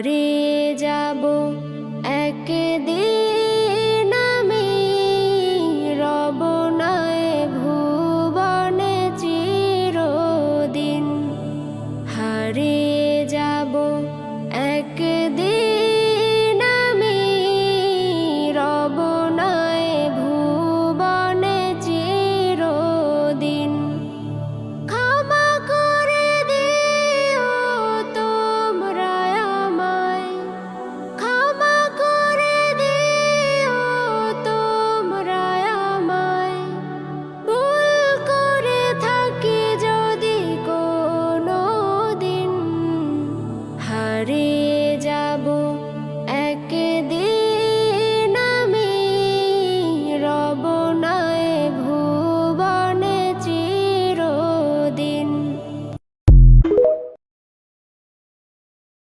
পারে যাব। একদিন আমি রব নয় ভুবনে চিরদিন হারে যাব।